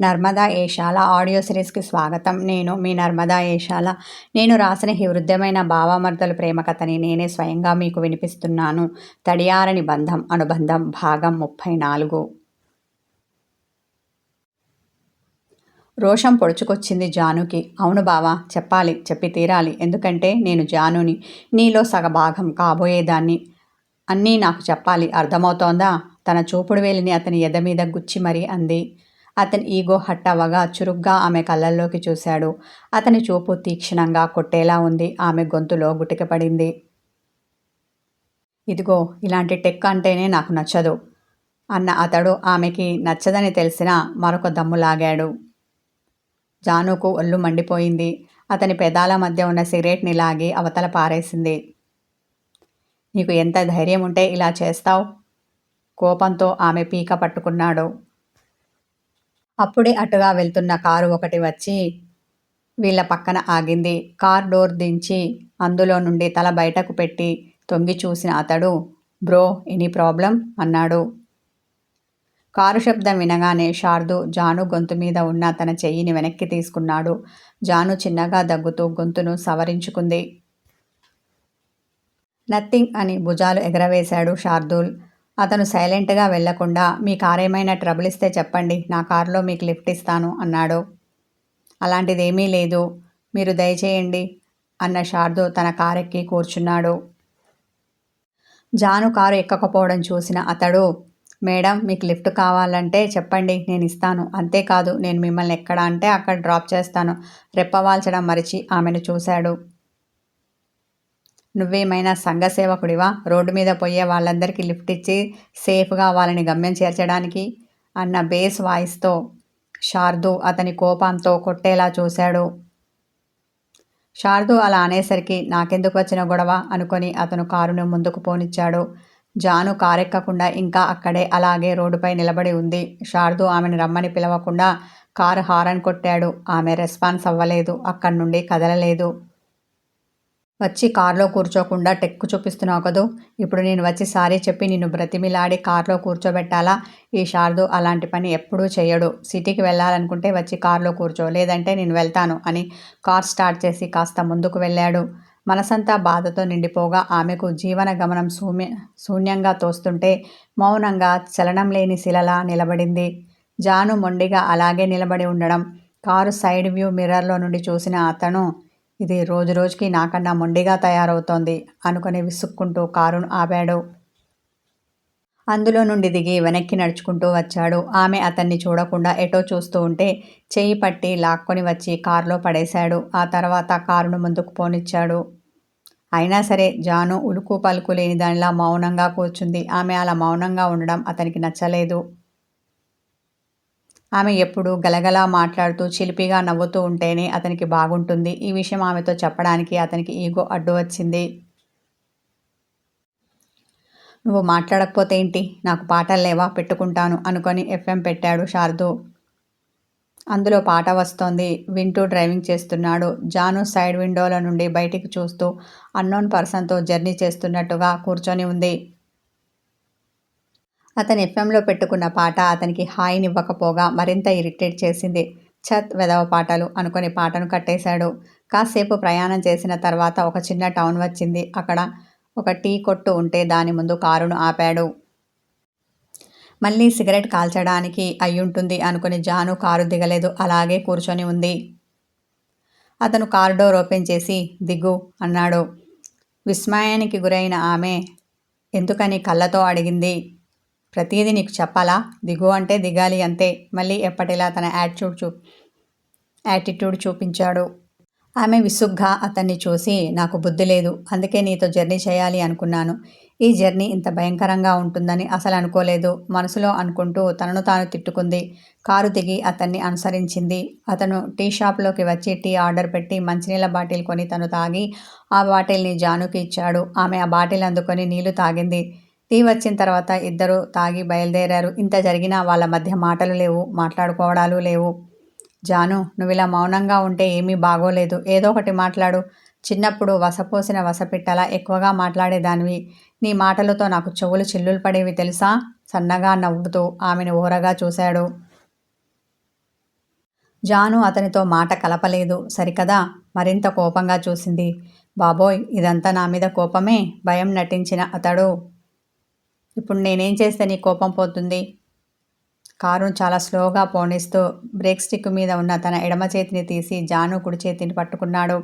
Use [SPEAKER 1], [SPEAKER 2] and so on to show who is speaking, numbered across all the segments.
[SPEAKER 1] Narmada Eshala audio సిరీస్కి స్వాగతం. నేను మీ నర్మదా ఏషాల. నేను రాసిన ఈ వృద్ధమైన భావమర్దల ప్రేమ కథని నేనే స్వయంగా మీకు వినిపిస్తున్నాను. తడియారని బంధం అనుబంధం భాగం ముప్పై నాలుగు రోషం పొడుచుకొచ్చింది జానుకి. అవును బావా చెప్పాలి చెప్పి తీరాలి. ఎందుకంటే నేను జానుని. నీలో సగభాగం కాబోయేదాన్ని. అన్నీ నాకు చెప్పాలి. అర్థమవుతోందా? తన చూపుడు వేలిని అతని ఎద మీద గుచ్చి మరీ అంది. అతని ఈగో హట్ అవ్వగా చురుగ్గా ఆమె కళ్ళల్లోకి చూశాడు. అతని చూపు తీక్షణంగా కొట్టేలా ఉంది. ఆమె గొంతులో గుటికపడింది ఇదిగో ఇలాంటి టెక్ అంటేనే నాకు నచ్చదు అన్న అతడు ఆమెకి నచ్చదని తెలిసినా మరొక దమ్ము లాగాడు. జానుకు ఒళ్ళు మండిపోయింది. అతని పెదాల మధ్య ఉన్న సిగరెట్ని లాగి అవతల పారేసింది. నీకు ఎంత ధైర్యం ఉంటే ఇలా చేస్తావు? కోపంతో ఆమె పీక పట్టుకున్నాడు. అప్పుడే అటుగా వెళ్తున్న కారు ఒకటి వచ్చి వీళ్ళ పక్కన ఆగింది. కార్ డోర్ దించి అందులో నుండి తల బయటకు పెట్టి తొంగి చూసిన అతడు బ్రో ఎనీ ప్రాబ్లం? అన్నాడు. కారు శబ్దం వినగానే శార్దు జాను గొంతు మీద ఉన్న తన చెయ్యిని వెనక్కి తీసుకున్నాడు. జాను చిన్నగా దగ్గుతూ గొంతును సవరించుకుంది. నథింగ్ అని భుజాలు ఎగరవేశాడు శార్దూల్. అతను సైలెంట్గా వెళ్ళకుండా మీ కార్ ఏమైనా ట్రబుల్ ఇస్తే చెప్పండి నా కారులో మీకు లిఫ్ట్ ఇస్తాను అన్నాడు. అలాంటిదేమీ లేదు మీరు దయచేయండి అన్న శార్దు తన కారెక్కి కూర్చున్నాడు. జాను కారు ఎక్కకపోవడం చూసిన అతడు మేడం మీకు లిఫ్ట్ కావాలంటే చెప్పండి నేను ఇస్తాను. అంతేకాదు నేను మిమ్మల్ని ఎక్కడ అంటే అక్కడ డ్రాప్ చేస్తాను. రెప్పవాల్చడం మరిచి ఆమెను చూశాడు. నువ్వేమైనా సంఘ సేవకుడివా? రోడ్డు మీద పోయే వాళ్ళందరికీ లిఫ్ట్ ఇచ్చి సేఫ్గా వాళ్ళని గమ్యం చేర్చడానికి? అన్న బేస్ వాయిస్తో శార్దు అతని కోపంతో కొట్టేలా చూశాడు. శార్దు అలా అనేసరికి నాకెందుకు వచ్చిన గొడవ? అనుకొని అతను కారును ముందుకు పోనిచ్చాడు. జాను కారెక్కకుండా ఇంకా అక్కడే అలాగే రోడ్డుపై నిలబడి ఉంది. శారదు ఆమెను రమ్మని పిలవకుండా కారు హారన్ కొట్టాడు. ఆమె రెస్పాన్స్ అవ్వలేదు. అక్కడి నుండి కదలలేదు. వచ్చి కారులో కూర్చోకుండా టెక్కు చూపిస్తున్నావు కదూ? ఇప్పుడు నేను వచ్చి సారీ చెప్పి నిన్ను బ్రతిమిలాడి కారులో కూర్చోబెట్టాలా? ఈ శారదు అలాంటి పని ఎప్పుడూ చేయడు సిటీకి వెళ్ళాలనుకుంటే వచ్చి కారులో కూర్చో లేదంటే నేను వెళ్తాను అని కార్ స్టార్ట్ చేసి కాస్త ముందుకు వెళ్ళాడు. మనసంతా బాధతో నిండిపోగా ఆమెకు జీవన గమనం శూన్య శూన్యంగా తోస్తుంటే మౌనంగా చలనం లేని శిలలా నిలబడింది. జాను మొండిగా అలాగే నిలబడి ఉండడం కారు సైడ్ వ్యూ మిర్రర్లో నుండి చూసిన అతను ఇది రోజు రోజుకి నాకన్నా మొండిగా తయారవుతోంది అనుకుని విసుక్కుంటూ కారును ఆపాడు. అందులో నుండి దిగి వెనక్కి నడుచుకుంటూ వచ్చాడు. ఆమె అతన్ని చూడకుండా ఎటో చూస్తూ ఉంటే చేయి పట్టి లాక్కొని వచ్చి కారులో పడేశాడు. ఆ తర్వాత కారును ముందుకు పోనిచ్చాడు. అయినా సరే జాను ఉలుకు పలుకు లేని దానిలా మౌనంగా కూర్చుంది. ఆమె అలా మౌనంగా ఉండడం అతనికి నచ్చలేదు. ఆమె ఎప్పుడు గలగలా మాట్లాడుతూ చిలిపిగా నవ్వుతూ ఉంటేనే అతనికి బాగుంటుంది. ఈ విషయం ఆమెతో చెప్పడానికి అతనికి ఈగో అడ్డు వచ్చింది. నువ్వు మాట్లాడకపోతే ఏంటి? నాకు పాటలు లేవా? పెట్టుకుంటాను అనుకొని ఎఫ్ఎం పెట్టాడు శారదు. అందులో పాట వస్తోంది. వింటూ డ్రైవింగ్ చేస్తున్నాడు. జాను సైడ్ విండోల నుండి బయటికి చూస్తూ అన్నోన్ పర్సన్తో జర్నీ చేస్తున్నట్టుగా కూర్చొని ఉంది. అతని ఎఫ్ఎంలో పెట్టుకున్న పాట అతనికి హాయినివ్వకపోగా మరింత ఇరిటేట్ చేసింది. ఛత్ వెదవ పాటలు అనుకుని పాటను కట్టేశాడు. కాసేపు ప్రయాణం చేసిన తర్వాత ఒక చిన్న టౌన్ వచ్చింది. అక్కడ ఒక టీ కొట్టు ఉంటే దాని ముందు కారును ఆపాడు. మళ్ళీ సిగరెట్ కాల్చడానికి అయ్యుంటుంది అనుకుని జాను కారు దిగలేదు. అలాగే కూర్చొని ఉంది. అతను కారు డోర్ ఓపెన్ చేసి దిగు అన్నాడు. విస్మయానికి గురైన ఆమె ఎందుకని కళ్ళతో అడిగింది? ప్రతిదీ నీకు చెప్పాలా? దిగు అంటే దిగాలి అంతే. మళ్ళీ ఎప్పటిలా తన యాటిట్యూడ్ చూ యాటిట్యూడ్ చూపించాడు. ఆమె విసుగ్గా అతన్ని చూసి నాకు బుద్ధి లేదు. అందుకే నీతో జర్నీ చేయాలి అనుకున్నాను. ఈ జర్నీ ఇంత భయంకరంగా ఉంటుందని అసలు అనుకోలేదు. మనసులో అనుకుంటూ తనను తాను తిట్టుకుంది. కారు దిగి అతన్ని అనుసరించింది. అతను టీ షాప్లోకి వచ్చి టీ ఆర్డర్ పెట్టి మంచినీళ్ళ బాటిల్ కొని తను తాగి ఆ బాటిల్ని జానుకి ఇచ్చాడు. ఆమె ఆ బాటిల్ అందుకొని నీళ్ళు తాగింది. టీ వచ్చిన తర్వాత ఇద్దరు తాగి బయలుదేరారు. ఇంత జరిగినా వాళ్ళ మధ్య మాటలు లేవు మాట్లాడుకోవడాలు లేవు. జాను నువ్వు ఇలా మౌనంగా ఉంటే ఏమీ బాగోలేదు. ఏదో ఒకటి మాట్లాడు. చిన్నప్పుడు వసపోసిన వసపిట్టలా ఎక్కువగా మాట్లాడేదానివి. నీ మాటలతో నాకు చెవులు చిల్లులు పడేవి తెలుసా? సన్నగా నవ్వుతూ ఆమెను ఊరగా చూశాడు. జాను అతనితో మాట కలపలేదు. సరికదా? మరింత కోపంగా చూసింది. బాబోయ్ ఇదంతా నా మీద కోపమే? భయం నటించిన అతడు ఇప్పుడు నేనేం చేస్తే నీ కోపం పోతుంది? కారును చాలా స్లోగా పోనిస్తూ బ్రేక్ స్టిక్ మీద ఉన్న తన ఎడమ చేతిని తీసి జాను కుడి చేతిని పట్టుకున్నాడు.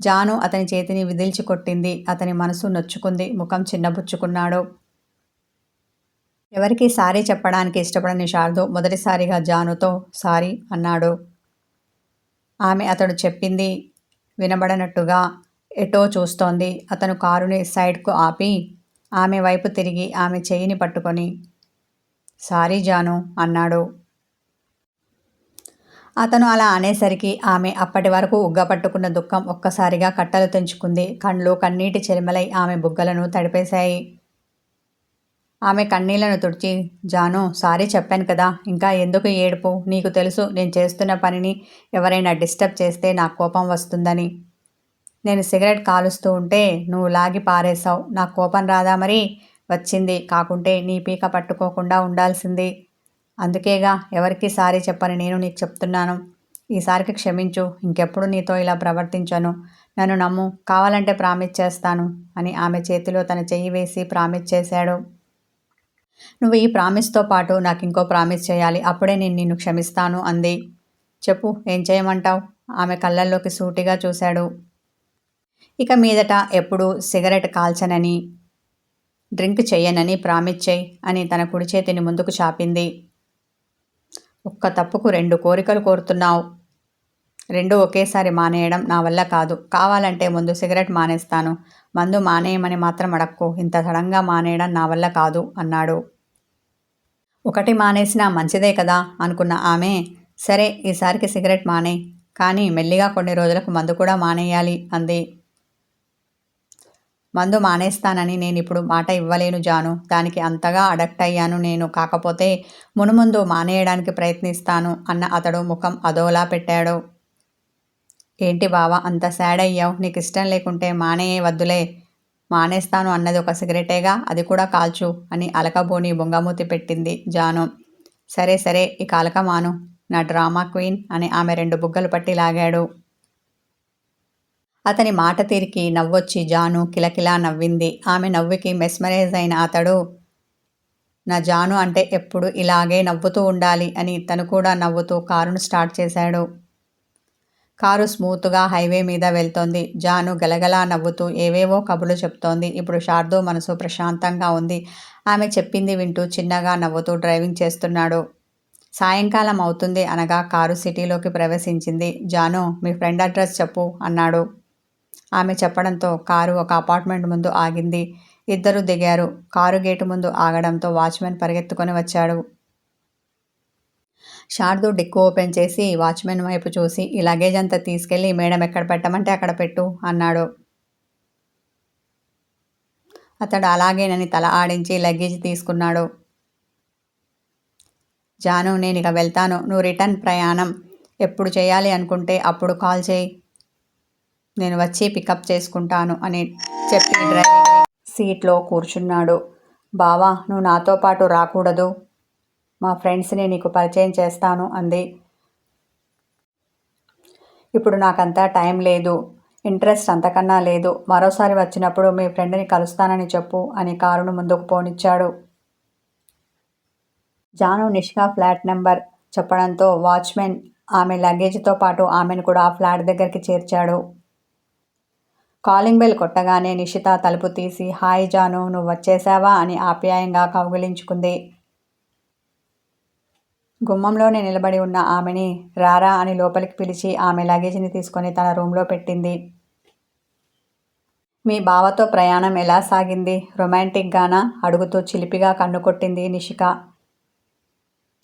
[SPEAKER 1] జాను అతని చేతిని విదిల్చి కొట్టింది. అతని మనసు నొచ్చుకుంది. ముఖం చిన్నబుచ్చుకున్నాడు. ఎవరికి సారీ చెప్పడానికి ఇష్టపడని శారదు మొదటిసారిగా జానుతో సారీ అన్నాడు. ఆమె అతడు చెప్పింది వినబడనట్టుగా ఎటో చూస్తోంది. అతను కారుని సైడ్కు ఆపి ఆమె వైపు తిరిగి ఆమె చెయ్యిని పట్టుకొని సారీ జాను అన్నాడు. అతను అలా అనేసరికి ఆమె అప్పటి వరకు ఉగ్గపట్టుకున్న దుఃఖం ఒక్కసారిగా కట్టలు తెంచుకుంది. కండ్లు కన్నీటి చెరిమలై ఆమె బుగ్గలను తడిపేశాయి. ఆమె కన్నీళ్ళను తుడిచి జాను సారీ చెప్పాను కదా ఇంకా ఎందుకు ఏడుపు? నీకు తెలుసు నేను చేస్తున్న పనిని ఎవరైనా డిస్టర్బ్ చేస్తే నాకు కోపం వస్తుందని. నేను సిగరెట్ కాలుస్తూ ఉంటే నువ్వు లాగి పారేశావు. నాకు కోపం రాదా మరి? వచ్చింది. కాకుంటే నీ పీక పట్టుకోకుండా ఉండాల్సింది. అందుకేగా ఎవరికి సారీ చెప్పని నేను నీకు చెప్తున్నాను. ఈసారికి క్షమించు. ఇంకెప్పుడు నీతో ఇలా ప్రవర్తించను. నన్ను నమ్ము. కావాలంటే ప్రామిస్ చేస్తాను అని ఆమె చేతిలో తన చెయ్యి వేసి ప్రామిస్ చేశాడు. నువ్వు ఈ ప్రామిస్తో పాటు నాకు ఇంకో ప్రామిస్ చేయాలి. అప్పుడే నేను నిన్ను క్షమిస్తాను అంది. చెప్పు ఏం చేయమంటావు? ఆమె కళ్ళల్లోకి సూటిగా చూశాడు. ఇక మీదట ఎప్పుడు సిగరెట్ కాల్చనని డ్రింక్ చేయనని ప్రామిస్ చేయి అని తన కుడి చేతిని ముందుకు చాపింది. ఒక్క తప్పుకు రెండు కోరికలు కోరుతున్నావు. రెండు ఒకేసారి మానేయడం నా వల్ల కాదు. కావాలంటే ముందు సిగరెట్ మానేస్తాను. మందు మానేయమని మాత్రం అడక్కు. ఇంత సడన్గా మానేయడం నా వల్ల కాదు అన్నాడు. ఒకటి మానేసినా మంచిదే కదా అనుకున్న ఆమె సరే ఈసారికి సిగరెట్ మానే. కానీ మెల్లిగా కొన్ని రోజులకు మందు కూడా మానేయాలి అంది. మందు మానేస్తానని నేను ఇప్పుడు మాట ఇవ్వలేను జాను. దానికి అంతగా అడక్ట్ అయ్యాను నేను. కాకపోతే మునుముందు మానేయడానికి ప్రయత్నిస్తాను అన్న అతడు ముఖం అదోలా పెట్టాడు. ఏంటి బావా అంత సాడ్ అయ్యావు? నీకు ఇష్టం లేకుంటే మానేయే వద్దులే మానేస్తాను అన్నది ఒక సిగరెటేగా? అది కూడా కాల్చు అని అలకబోని బొంగమూతి పెట్టింది జాను. సరే సరే ఈ కాలక మాను నా డ్రామా క్వీన్ అని ఆమె రెండు బుగ్గలు పట్టి లాగాడు. అతని మాట తీరికి నవ్వొచ్చి జాను కిలకిలా నవ్వింది. ఆమె నవ్వుకి మెస్మరైజ్ అయిన అతడు నా జాను అంటే ఎప్పుడు ఇలాగే నవ్వుతూ ఉండాలి అని తను కూడా నవ్వుతూ కారును స్టార్ట్ చేశాడు. కారు స్మూత్గా హైవే మీద వెళ్తోంది. జాను గలగలా నవ్వుతూ ఏవేవో కబులు చెప్తోంది. ఇప్పుడు శార్దో మనసు ప్రశాంతంగా ఉంది. ఆమె చెప్పింది వింటూ చిన్నగా నవ్వుతూ డ్రైవింగ్ చేస్తున్నాడు. సాయంకాలం అవుతుంది అనగా కారు సిటీలోకి ప్రవేశించింది. జాను మీ ఫ్రెండ్ అడ్రస్ చెప్పు అన్నాడు. ఆమె చెప్పడంతో కారు ఒక అపార్ట్మెంట్ ముందు ఆగింది. ఇద్దరు దిగారు. కారు గేటు ముందు ఆగడంతో వాచ్మెన్ పరిగెత్తుకొని వచ్చాడు. శారదు డిక్కు ఓపెన్ చేసి వాచ్మెన్ వైపు చూసి ఈ లగేజ్ అంతా తీసుకెళ్ళి మేడం ఎక్కడ పెట్టమంటే అక్కడ పెట్టు అన్నాడు. అతడు అలాగేనని తల ఆడించి లగేజ్ తీసుకున్నాడు. జాను నేను ఇక వెళ్తాను. నువ్వు రిటర్న్ ప్రయాణం. ఎప్పుడు చేయాలి అనుకుంటే అప్పుడు కాల్ చేయి. నేను వచ్చి పికప్ చేసుకుంటాను అని చెప్పి డ్రైవింగ్ సీట్లో కూర్చున్నాడు. బావా నువ్వు నాతో పాటు రాకూడదు. మా ఫ్రెండ్స్ని నీకు పరిచయం చేస్తాను అంది. ఇప్పుడు నాకంతా టైం లేదు. ఇంట్రెస్ట్ అంతకన్నా లేదు. మరోసారి వచ్చినప్పుడు మీ ఫ్రెండ్ని కలుస్తానని చెప్పు అని కారును ముందుకు పోనిచ్చాడు. జాను నిష్కా ఫ్లాట్ నెంబర్ చెప్పడంతో వాచ్మెన్ ఆమె లగేజ్తో పాటు ఆమెను కూడా ఆ ఫ్లాట్ దగ్గరికి చేర్చాడు. కాలింగ్ బెల్ కొట్టగానే నిషిత తలుపు తీసి హాయ్ జాను నువ్వు వచ్చేసావా? అని ఆప్యాయంగా కౌగిలించుకుంది. గుమ్మంలోనే నిలబడి ఉన్న ఆమెని రారా అని లోపలికి పిలిచి ఆమె లగేజ్ని తీసుకొని తన రూమ్లో పెట్టింది. మీ బావతో ప్రయాణం ఎలా సాగింది? రొమాంటిక్గానా అడుగుతూ చిలిపిగా కన్ను కొట్టింది నిషిక.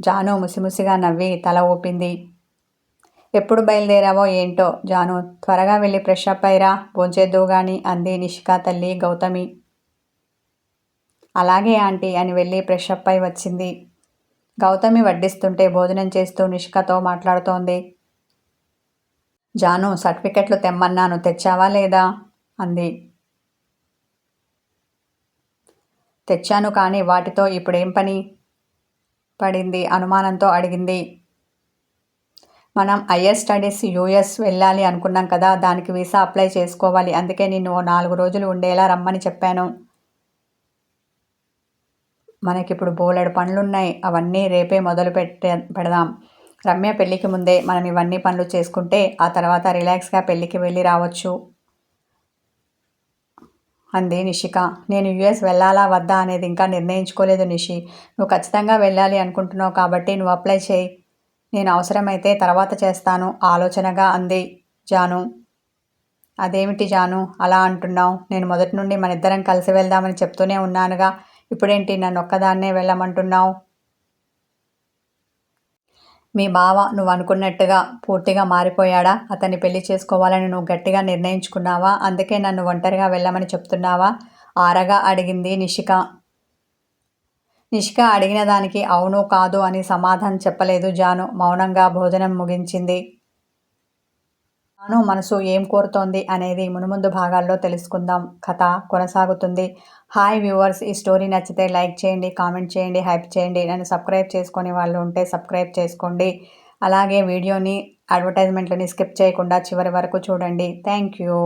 [SPEAKER 1] జాను ముసిముసిగా నవ్వి తల ఊపింది. ఎప్పుడు బయలుదేరావో ఏంటో జాను. త్వరగా వెళ్ళి ఫ్రెష్ అప్ అయ్యరా. భోంచేద్దు గాని అంది నిషికా తల్లి గౌతమి. అలాగే ఆంటీ అని వెళ్ళి ఫ్రెష్ అప్ అయి వచ్చింది. గౌతమి వడ్డిస్తుంటే భోజనం చేస్తూ నిష్కతో మాట్లాడుతోంది. జాను సర్టిఫికెట్లు తెమ్మన్నాను. తెచ్చావా లేదా? అంది. తెచ్చాను కానీ వాటితో ఇప్పుడేం పని? పడింది అనుమానంతో అడిగింది. మనం హయ్యర్ స్టడీస్ యూఎస్ వెళ్ళాలి అనుకున్నాం కదా దానికి వీసా అప్లై చేసుకోవాలి. అందుకే నేను ఓ నాలుగు రోజులు ఉండేలా రమ్మని చెప్పాను. మనకిప్పుడు బోలెడు పనులున్నాయి. అవన్నీ రేపే మొదలు పెట్టే పెడదాం. రమ్య పెళ్ళికి ముందే మనం ఇవన్నీ పనులు చేసుకుంటే ఆ తర్వాత రిలాక్స్గా పెళ్ళికి వెళ్ళి రావచ్చు. అంది నిషిక. నేను యుఎస్ వెళ్ళాలా వద్దా అనేది ఇంకా నిర్ణయించుకోలేదు నిషి. నువ్వు ఖచ్చితంగా వెళ్ళాలి అనుకుంటున్నావు కాబట్టి నువ్వు అప్లై చేయి. నేను అవసరమైతే తర్వాత చేస్తాను ఆలోచనగా అంది జాను. అదేమిటి జాను అలా అంటున్నావు? నేను మొదటి నుండి మన ఇద్దరం కలిసి వెళ్దామని చెప్తూనే ఉన్నానుగా. ఇప్పుడేంటి నన్ను ఒక్కదాన్నే వెళ్ళమంటున్నావు? మీ బావ నువ్వు అనుకున్నట్టుగా పూర్తిగా మారిపోయాడా? అతన్ని పెళ్ళి చేసుకోవాలని నువ్వు గట్టిగా నిర్ణయించుకున్నావా? అందుకే నన్ను ఒంటరిగా వెళ్ళమని చెప్తున్నావా? ఆరగా అడిగింది నిషిక. నిష్క అడిగిన దానికి అవును కాదు అని సమాధానం చెప్పలేదు జాను. మౌనంగా భోజనం ముగించింది. జాను మనసు ఏం కోరుతోంది అనేది మునుముందు భాగాల్లో తెలుసుకుందాం. కథ కొనసాగుతుంది. హాయ్ వ్యూవర్స్ ఈ స్టోరీ నచ్చితే లైక్ చేయండి కామెంట్ చేయండి హైప్ చేయండి. నన్ను సబ్స్క్రైబ్ చేసుకునే వాళ్ళు ఉంటే సబ్స్క్రైబ్ చేసుకోండి. అలాగే వీడియోని అడ్వర్టైజ్మెంట్లని స్కిప్ చేయకుండా చివరి వరకు చూడండి. Thank you.